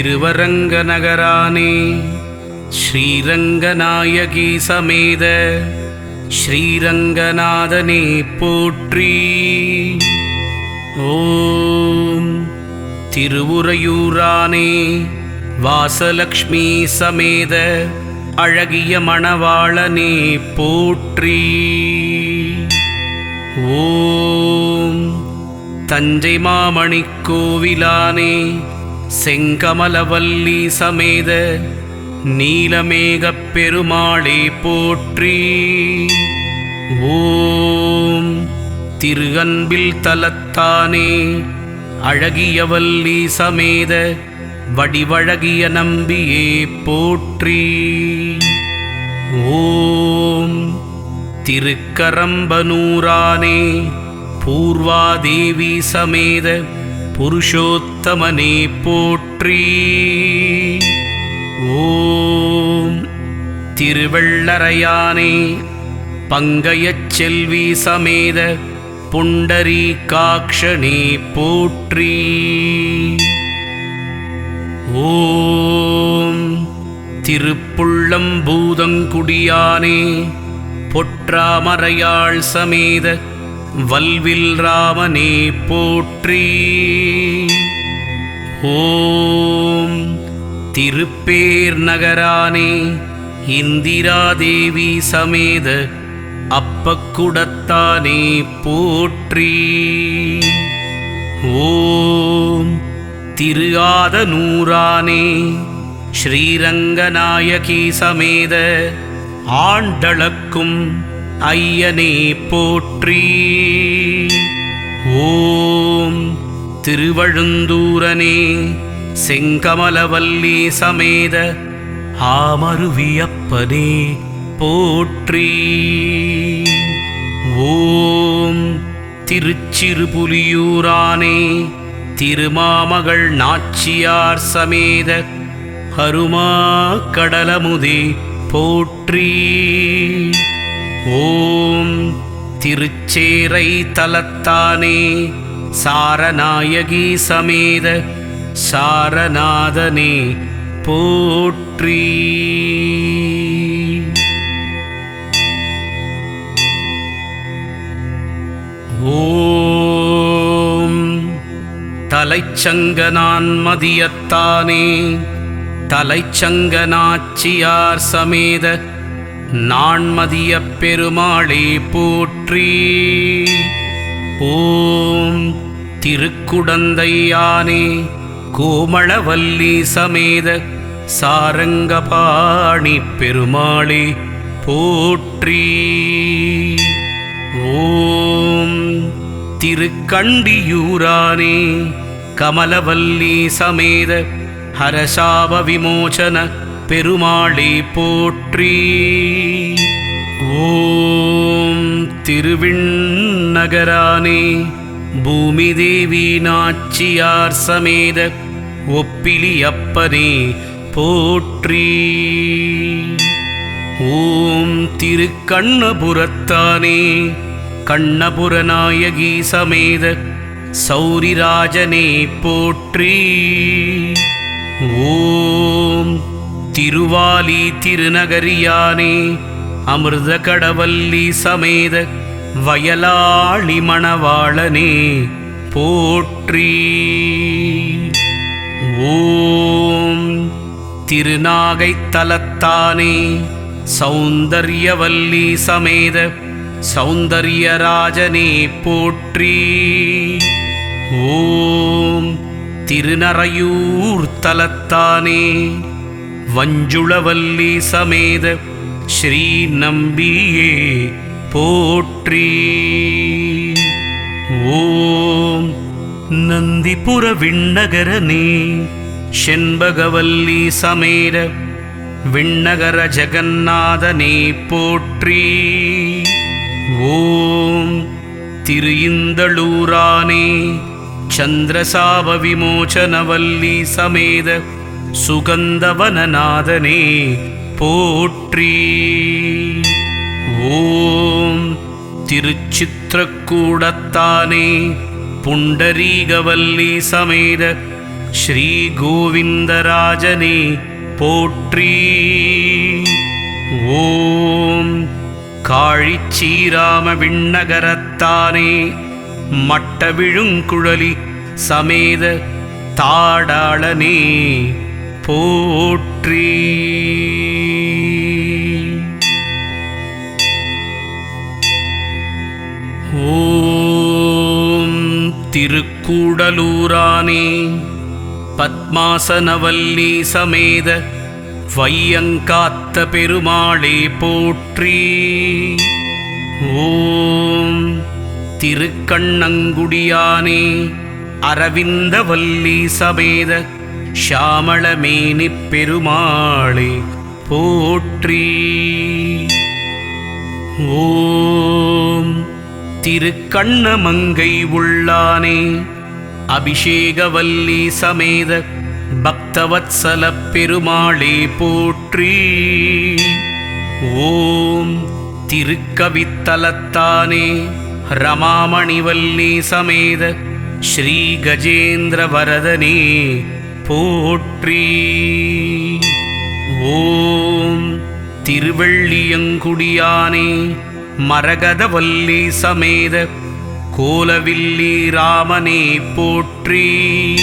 திருவரங்க நகரானே ஸ்ரீரங்கநாயகி சமேத ஸ்ரீரங்கநாதனே போற்றி. ஓம் திருவுரையூரானே வாசலக்ஷ்மி சமேத அழகிய மணவாளனே போற்றி. ஓம் தஞ்சை மாமணிக் கோவிலானே செங்கமலவல்லி சமேத நீலமேகப் பெருமாளே போற்றி. ஓம் திரு அன்பில் தலத்தானே அழகியவல்லி சமேத வடிவழகிய நம்பியே போற்றி. ஓம் திருக்கரம்பனூரானே பூர்வாதேவி சமேத புருஷோத்தமனே போற்றி. ஓம் திருவள்ளரையானே பங்கையச் செல்வி சமேத புண்டரி காக்ஷனே போற்றி. ஓம் திருப்புள்ளம் பூதங்குடியானே பொற்றாமறையாள் சமேத வல்வில் ராமனே போற்றி. ஓம் திருப்பேர் நகரானே இந்திராதேவி சமேத அப்பக்குடத்தானே போற்றி. ஓம் திரு ஆதனூரானே ஸ்ரீரங்கநாயகி சமேத ஆண்டளக்கும் ஐயனே போற்றி. ஓம் திருவழுந்தூரனே செங்கமலவல்லி சமேத ஆமருவியப்பனே போற்றி. ஓம் திருச்சிறுபுலியூரானே திருமாமகள் நாச்சியார் சமேத ஹருமா கடலமுதே போற்றி. ஓம் திருச்சேரை தலத்தானே சாரநாயகி சமேத சாரநாதனே போற்றி. ஓம் தலைச்சங்கனான் மதியத்தானே தலைச்சங்கனாச்சியார் சமேத நான்மதிய பெருமாளே போற்றி. ஓம் திருக்குடந்தையானே கோமளவல்லி சமேத சாரங்கபாணி பெருமாளே போற்றி. ஓம் திருக்கண்டியூரானே கமலவல்லி சமேத ஹரசாப விமோசன பெருமாளே போற்றி. ஓம் திருவிண்ணகரானே பூமி தேவி நாச்சியார் சமேத ஒப்பிலி அப்பனே போற்றி. ஓம் திருக்கண்ணபுரத்தானே கண்ணபுரநாயகி சமேத சௌரிராஜனே போற்றி. ஓம் திருவாலி திருநகரியானே அமிர்த கடவல்லி சமேத வயலாளி மணவாளனே போற்றி. ஓம் திருநாகைத்தலத்தானே சௌந்தர்யவல்லி சமேத சௌந்தர்யராஜனே போற்றி. ஓம் திருநறையூர் தலத்தானே வஞ்சுளவல்லி சமேத ஸ்ரீ நம்பியே போற்றி. ஓம் நந்திபுர விண்ணகரனே செண்பகவல்லி சமேர விண்ணகர ஜெகநாதனே போற்றி. ஓம் திரு இந்தளூரானே சந்திரசாப விமோச்சனவல்லி சமேத சுகந்தவனநாதனே போற்றி. ஓம் திருச்சித்திரக்கூடத்தானே புண்டரீகவல்லி சமேத ஸ்ரீ கோவிந்தராஜனே போற்றி. ஓம் காழிச்சீராம விண்ணகரத்தானே மட்ட விழுங்குழலி சமேத தாடாளனே. போற்றி. ஓம் திருக்கூடலூரானே பத்மாசனவல்லி சமேத வையங்காத்த பெருமாளே போற்றி. ஓம் திருக்கண்ணங்குடியானே அரவிந்தவல்லி சமேத ஷாமளமேனி பெருமாளே போற்றி. ஓம் திருக்கண்ணமங்கை உள்ளானே அபிஷேகவல்லி சமேத பக்தவத்சல பெருமாளே போற்றி. ஓம் திருக்கவித்தலத்தானே ரமாமணிவல்லி சமேத ஸ்ரீ கஜேந்திர வரதனே போற்றி. ஓம் திருவள்ளியங்குடியானே மரகதவல்லி சமேத கோலவில்லி ராமனே போற்றி.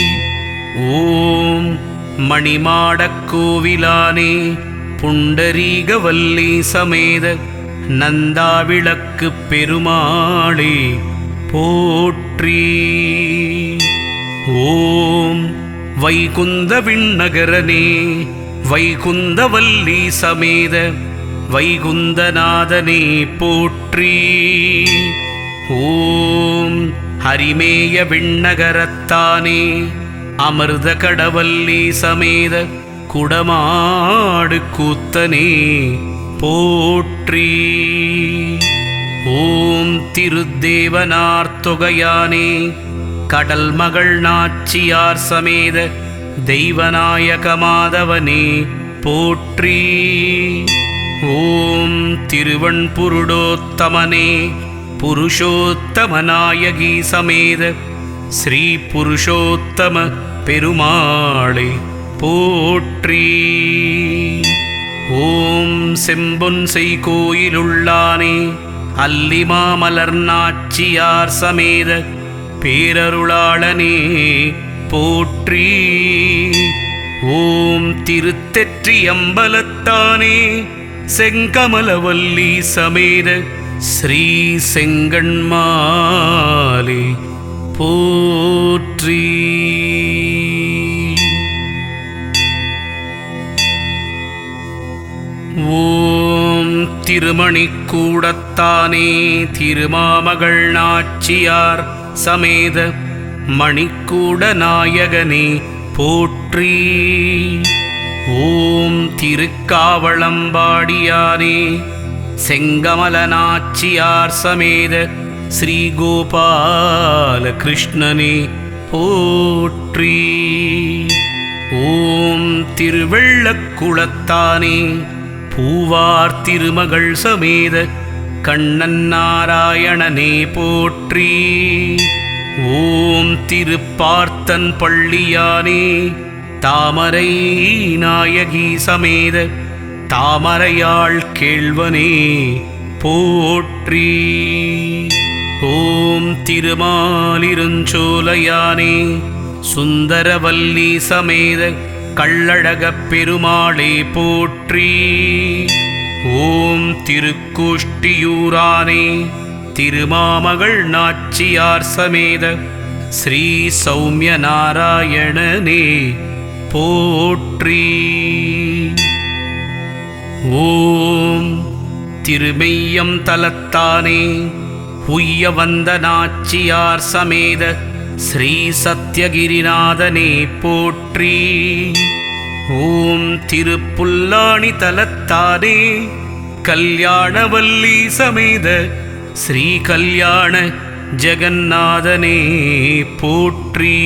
ஓம் மணிமாடக் கோவிலானே புண்டரீகவல்லி சமேத நந்தாவிளக்கு பெருமாளே போற்றி. ஓம் வைகுந்த விண்ணகரனே வைகுந்த வல்லி சமேத வைகுந்தநாதனே போற்றி. ஓம் ஹரிமேய விண்ணகரத்தானே அமிர்த கடவல்லி சமேத குடமாடு கூத்தனே போற்றி. ஓம் திருத்தேவனார்த்தொகையானே கடல் மகள் நாச்சியார் சமேத தெய்வநாயக மாதவனே போற்றி. ஓம் திருவண்புருடோத்தமனே புருஷோத்தமநாயகி சமேத ஸ்ரீ புருஷோத்தம பெருமாளே போற்றி. ஓம் செம்பொன் செய்கோயிலுள்ளானே அல்லிமாமலர் நாச்சியார் சமேத பேரருளாளனே போற்றி. ஓம் திருத்தெற்றி அம்பலத்தானே செங்கமலவல்லி சமேத ஸ்ரீ செங்கண்மாலே போற்றி. ஓம் திருமணிக்கூடத்தானே திருமாமகள் நாச்சியார் சமேத மணிக்கூட நாயகனே போற்றி. ஓம் திருக்காவளம்பாடியானே செங்கமலனாச்சியார் சமேத ஸ்ரீகோபால கிருஷ்ணனே போற்றி. ஓம் திருவெள்ளக்குளத்தானே பூவார் திருமகள் சமேத கண்ணன் நாராயணனே போற்றி. ஓம் திருப்பார்த்தன் பள்ளியானே தாமரை நாயகி சமேத தாமரையாள் கேள்வனே போற்றி. ஓம் திருமாலிருஞ்சோலையானே சுந்தரவல்லி சமேத கள்ளழகப் பெருமாளே போற்றி. ஓம் திருக்கோஷ்டியூரானே திருமாமகள் நாச்சியார் சமேத ஸ்ரீ சௌமிய நாராயணனே போற்றி. ஓம் திருமெய்யம் தலத்தானே உய்ய வந்த நாச்சியார் சமேத ஸ்ரீ சத்யகிரிநாதனே போற்றி. ஓம் திருப்புல்லாணி தலத்தானே கல்யாணவல்லி சமேத ஸ்ரீ கல்யாண ஜெகநாதனே போற்றி.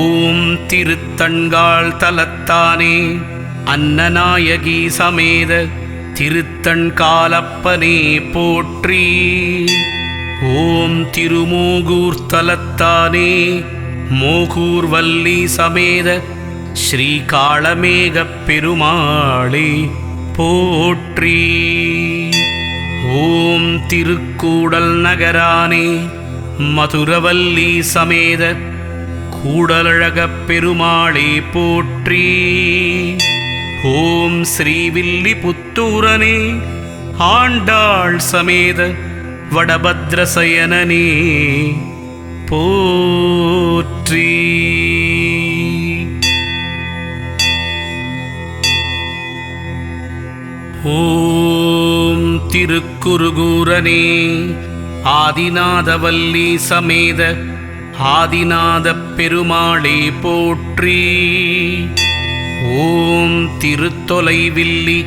ஓம் திருத்தண்காள் தலத்தானே அன்னநாயகி சமேத திருத்தண் காலப்பனே போற்றி. ஓம் திருமூகூர் தலத்தானே மோகூர்வல்லி சமேத ஸ்ரீகாளமேகப் பெருமாளே போற்றி. ஓம் திருக்கூடல் நகரானே மதுரவல்லி சமேத கூடலழகப் பெருமாளே போற்றி. ஓம் ஸ்ரீவில்லி புத்தூரனே ஆண்டாள் சமேத வடபத்ரசயனனே போற்றி. ஓம் திருக்குருகூரனே ஆதிநாதவல்லி சமேத ஆதிநாதப் பெருமாளே போற்றி. ஓம் திருத்தொலைவில்லி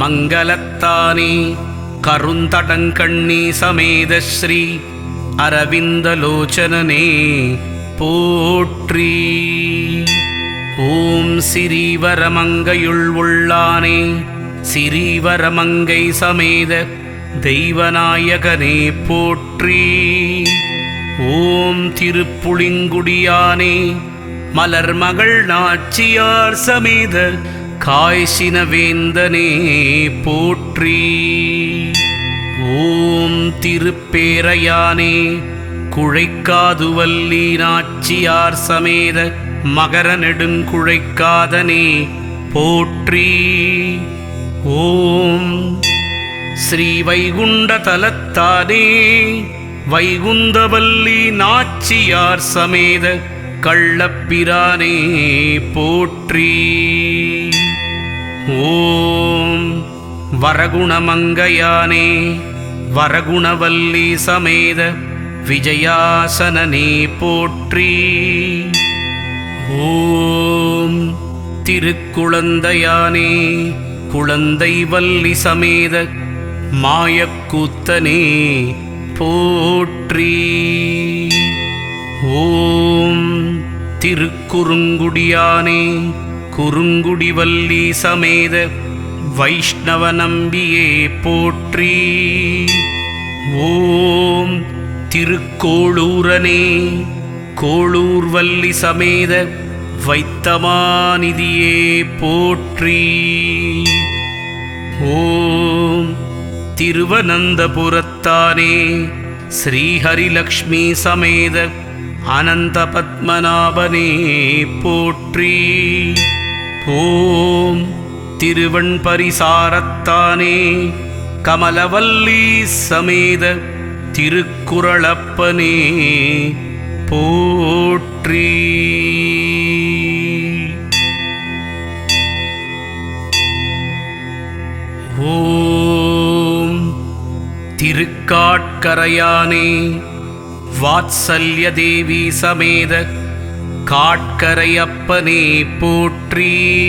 மங்களத்தானே கருந்தடங்கண்ணி சமேத ஸ்ரீ அரவிந்தலோச்சனனே போற்றி. ஓம் சிறீவரமங்கையுள் உள்ளானே சிறீவரமங்கை சமேத தெய்வநாயகனே போற்றி. ஓம் திருப்புளிங்குடியானே மலர்மகள் நாச்சியார் சமேத காய்ச்சினவேந்தனே போற்றி. ஓம் திருப்பேரையானே குழைக்காதுவல்லி நாச்சியார் சமேத மகர நெடுங்குழைக்காதனே போற்றி. ஓம் ஸ்ரீ வைகுண்ட தலத்தானே வைகுந்தவல்லி நாச்சியார் சமேத கள்ளப்பிரானே போற்றி. ஓம் வரகுணமங்கையானே வரகுணவல்லி சமேத விஜயாசனனே போற்றி. ஓம் திருக்குழந்தையானே குழந்தை வல்லி சமேத மாயக்கூத்தனே போற்றி. ஓம் திருக்குறுங்குடியானே குறுங்குடி வல்லி சமேத வைஷ்ணவ நம்பியே போற்றி. ஓம் திருக்கோளூரனே கோளூர் வல்லி சமேத வைத்தமாநிதியே போற்றி. ஓம் திருவனந்தபுரத்தானே ஸ்ரீஹரிலக்ஷ்மி சமேத அனந்த பத்மநாபனே போற்றி. ஓம் திருவண் பரிசாரத்தானே கமலவல்லி சமேத திருக்குறளப்பனே போற்றி. திருக்காட்கரையானே. வாத்சல்ய தேவி சமேத காட்கரையப்பனே போற்றி.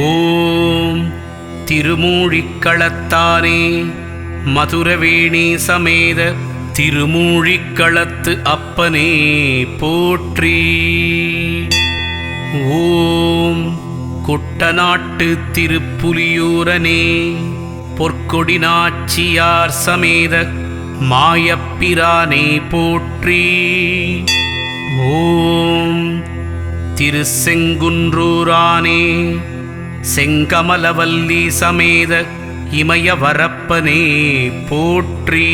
ஓம் திருமூழிக்களத்தானே. மதுரவேணி சமேத திருமூழிக்களத்து அப்பனே போற்றி. ஓம் குட்டநாட்டு திருப்புலியூரனே. பொற்கொடி நாச்சியார் சமேத மாயப்பிரானே போற்றி. ஓம் திரு செங்குன்றூரானே செங்கமலவல்லி சமேத இமயவரப்பனே போற்றி.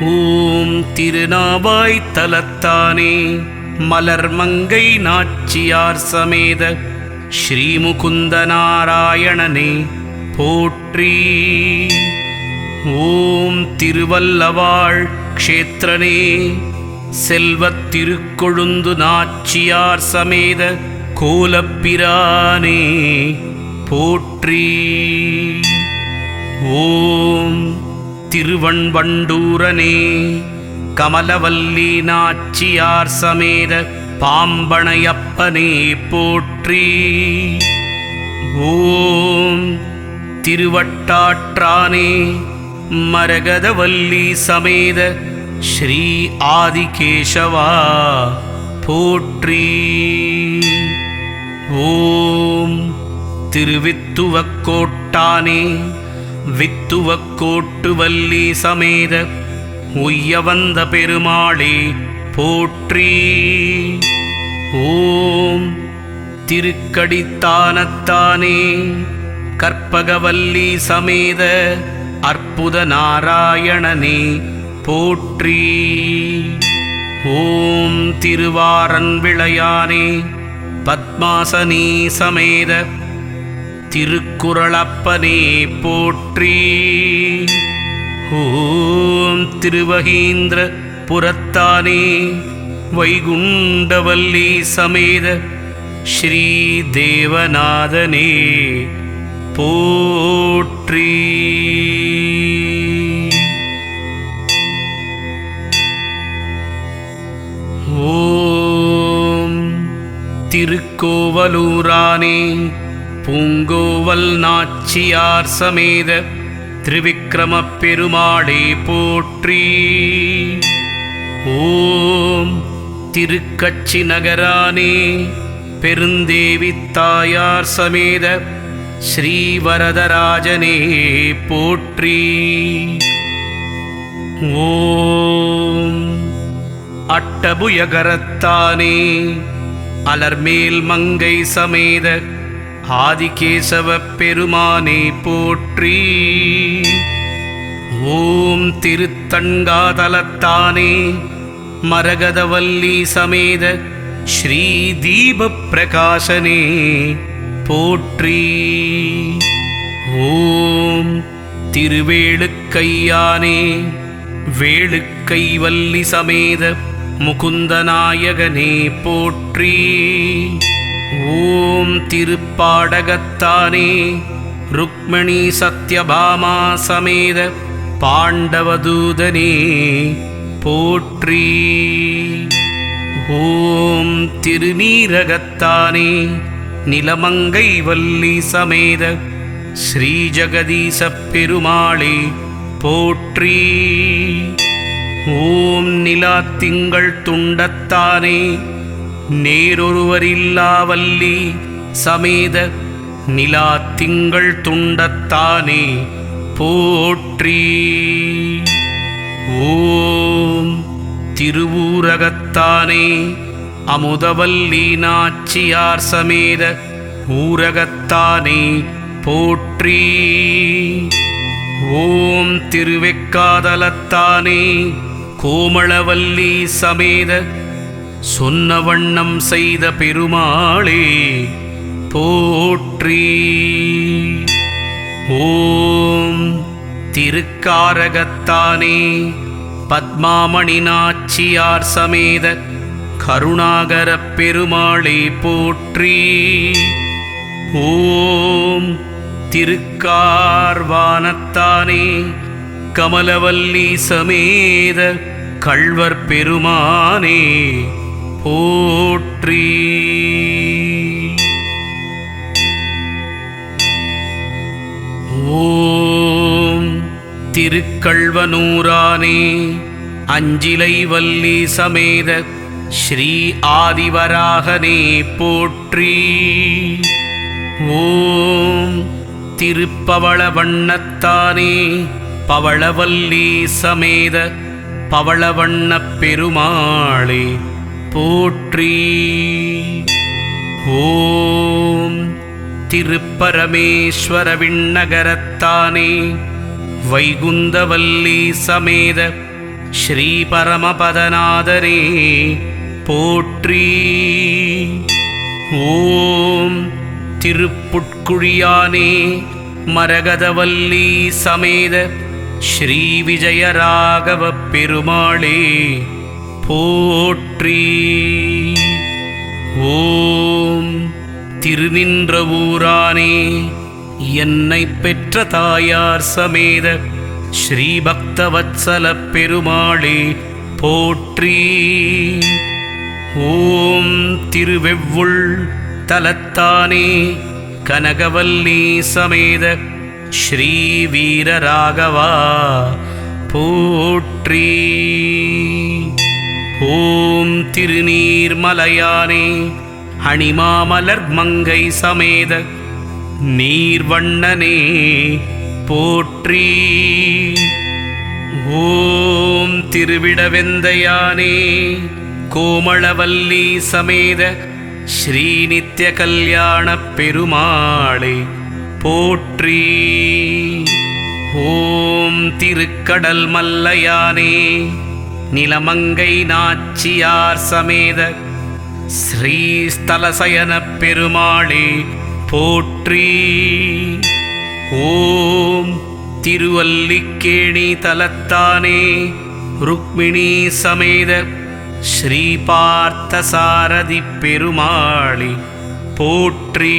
ஓம் திருநாவாய் தலத்தானே மலர்மங்கை நாச்சியார் சமேத ஸ்ரீமுகுந்த நாராயணனே போற்றி. ஓம் திருவல்லவாள் க்ஷேத்திரனே செல்வத் திருக்கொழுந்து நாச்சியார் சமேத கோலப்பிரானே போற்றி. ஓம் திருவண்வண்டூரனே கமலவல்லி நாச்சியார் சமேத பாம்பனையப்பனே போற்றி. ஓம் திருவட்டாற்றானே மரகதவல்லி சமேத ஸ்ரீ ஆதிகேசவா போற்றி. ஓம் திருவித்துவக்கோட்டானே வித்துவக்கோட்டு வள்ளி சமேத உய்ய வந்த பெருமாளே போற்றி. ஓம் திருக்கடித்தானத்தானே கற்பகவல்லி சமேத அற்புத நாராயணனே போற்றி. ஓம் திருவாரன் விளையானே பத்மாசனி சமேத திருக்குறளப்பனே போற்றி. ஓம் திருவகீந்திர புறத்தானே வைகுண்டவல்லி சமேத ஸ்ரீ தேவநாதனே. போற்றி. ஓம் திருக்கோவலூரானே பூங்கோவல் நாச்சியார் சமேத திரிவிக்ரமப் பெருமாளே போற்றி. ஓம் திருக்கட்சி நகரானே பெருந்தேவி தாயார் சமேத ஸ்ரீவரதராஜனே போற்றி. ஓம். அட்டபுயகரத்தானே அலர்மேல் மங்கை சமேத ஆதிகேசவ பெருமானே போற்றி. ஓம் திருத்தங்காதலத்தானே மரகதவல்லி சமேத ஸ்ரீ தீப பிரகாசனே. போற்றி. ஓம் திருவேளுக்கையானே வேளுக்கை வல்லி சமேத முகுந்தநாயகனே போற்றி. ஓம் திருப்பாடகத்தானே ருக்மணி சத்யபாமா சமேத பாண்டவதூதனே போற்றி. ஓம் திருநீரகத்தானே நிலமங்கை வல்லி சமேத ஸ்ரீ ஜெகதீச பெருமாளே போற்றி. ஓம் நிலா திங்கள் துண்டத்தானே நேரொருவரில்லாவல்லி சமேத நிலா திங்கள் துண்டத்தானே போற்றி. ஓம் திருவூரகத்தானே அமுதவல்லி நாச்சியார் சமேத ஊரகத்தானே போற்றி. ஓம் திருவெக்காதலத்தானே கோமளவல்லி சமேத சொன்ன வண்ணம் செய்த பெருமாளே போற்றி. ஓம் திருக்காரகத்தானே பத்மாமணி நாச்சியார் சமேத கருணாகரப் பெருமாளை போற்றி. ஓம் திருக்கார்வானத்தானே கமலவல்லி சமேத கள்வர் பெருமானே போற்றி. ஓம் திருக்கள்வனூரானே அஞ்சிலை வல்லி சமேத ஸ்ரீ ஆதிவராகனே போற்றி. ஓம் திருப்பவள வண்ணத்தானே பவளவல்லி சமேத பவளவண்ணப் பெருமாளே போற்றி. ஓம் திருப்பரமேஸ்வர விண்ணகரத்தானே வைகுந்தவல்லி சமேத ஸ்ரீபரமபதநாதரே போற்றி. ஓம் திருப்புட்குழியானே மரகதவல்லி சமேத ஸ்ரீ விஜயராகவ பெருமாளே போற்றி. ஓம் திருநின்ற ஊரானே என்னை பெற்ற தாயார் சமேத ஸ்ரீபக்தவத்சல பெருமாளே போற்றி. ஓம் திருவெவ்வுள் தலத்தானே கனகவல்லி சமேத ஸ்ரீ வீரராகவா போற்றி. ஓம் திருநீர்மலையானே அணிமாமலர் மங்கை சமேத நீர்வண்ணனே போற்றி. ஓம் திருவிடவெந்தையானே கோமளவல்லி சமேத ஸ்ரீநித்ய கல்யாண பெருமாளே போற்றி. ஓம் திருக்கடல் மல்லையானே நிலமங்கை நாச்சியார் சமேத ஸ்ரீஸ்தலசயன பெருமாளே போற்றி. ஓம் திருவல்லிக்கேணி தலத்தானே ருக்மிணி சமேத ஸ்ரீபார்த்த சாரதி பெருமாளி போற்றி.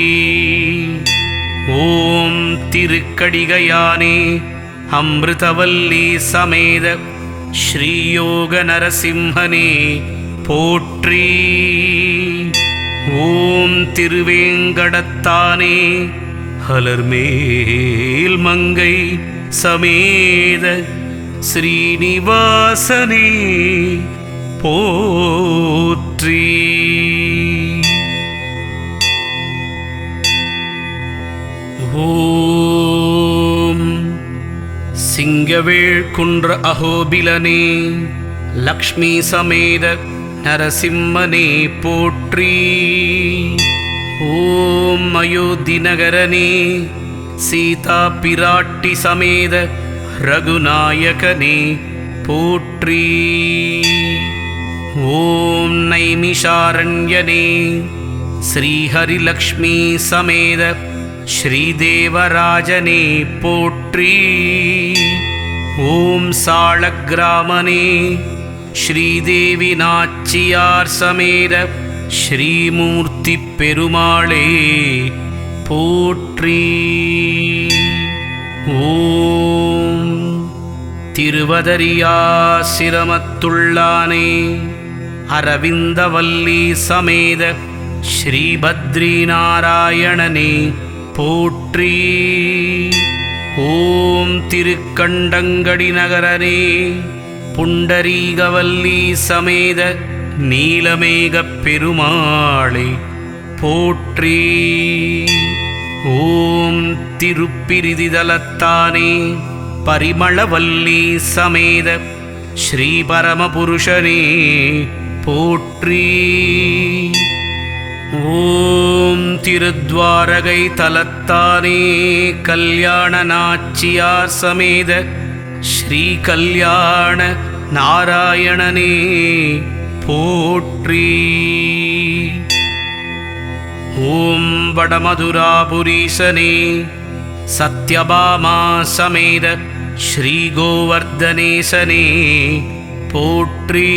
ஓம் திருக்கடிகையானே அமிர்தவல்லி சமேத ஸ்ரீயோக நரசிம்ஹனே போற்றி. ஓம் திருவேங்கடத்தானே ஹலர்மேல் மங்கை சமேத ஸ்ரீனிவாசனே. போற்றி. ஓம் சிங்கவேள் குன்ற அகோபிலனே லக்ஷ்மி சமேத நரசிம்மனே போற்றி. ஓம் அயோத்தி நகரனே சீதா பிராட்டி சமேத ரகுநாயகனே போற்றி. ஓம் நைமிஷாரண்யனே. ஸ்ரீஹரிலக்ஷ்மி சமேத ஸ்ரீதேவராஜனே போற்றி. ஓம் சாளக்கிராமனே ஸ்ரீதேவி நாச்சியார் சமேத ஸ்ரீமூர்த்தி பெருமாளே போற்றி. ஓம் திருவதரியா சிரமத்துள்ளானே அரவிந்தவல்லி சமேத ஸ்ரீபத்ரிநாராயணனே போற்றி. ஓம் திருக்கண்டங்கடி நகரனே புண்டரீகவல்லி சமேத நீலமேகப் பெருமாளே போற்றி. ஓம் திருப்பிரிதிதலத்தானே பரிமளவல்லி சமேத ஸ்ரீபரமபுருஷனே போற்றி. ஓம் திருத்வாரகை தலத்தானே கல்யாண நாச்சியார் சமேத ஸ்ரீ கல்யாண நாராயணனே போற்றி. ஓம் வடமதுராபுரீசனே சத்யபாமா சமேத ஸ்ரீ கோவர்தனேசனே போற்றி.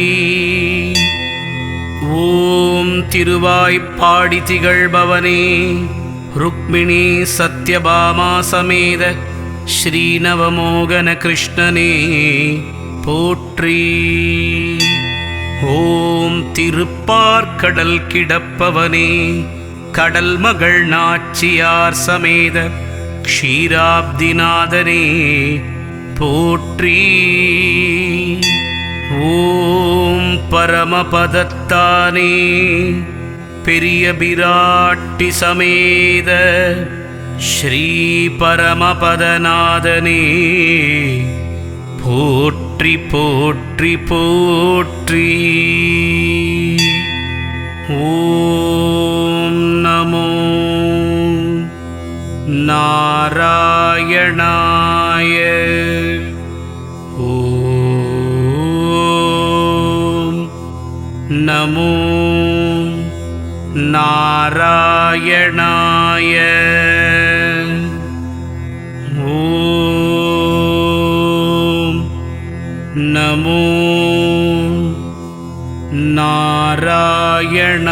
ஓம் திருவாய்ப்பாடி திகழ்பவனே ருக்மிணி சத்யபாமா சமேத ஸ்ரீநவமோகன கிருஷ்ணனே போற்றி. ஓம் திருப்பார்கடல் கிடப்பவனே கடல் மகள் நாச்சியார் சமேத க்ஷீராப்திநாதனே போற்றி. ஓம் பரமபதத்தானே பெரிய பிராட்டி சமேத ஸ்ரீ பரமபதநாதனே போற்றி போற்றி போற்றி. ஓம் நமோ நாராயணாய नमो नारायणाय। ॐ नमो नारायण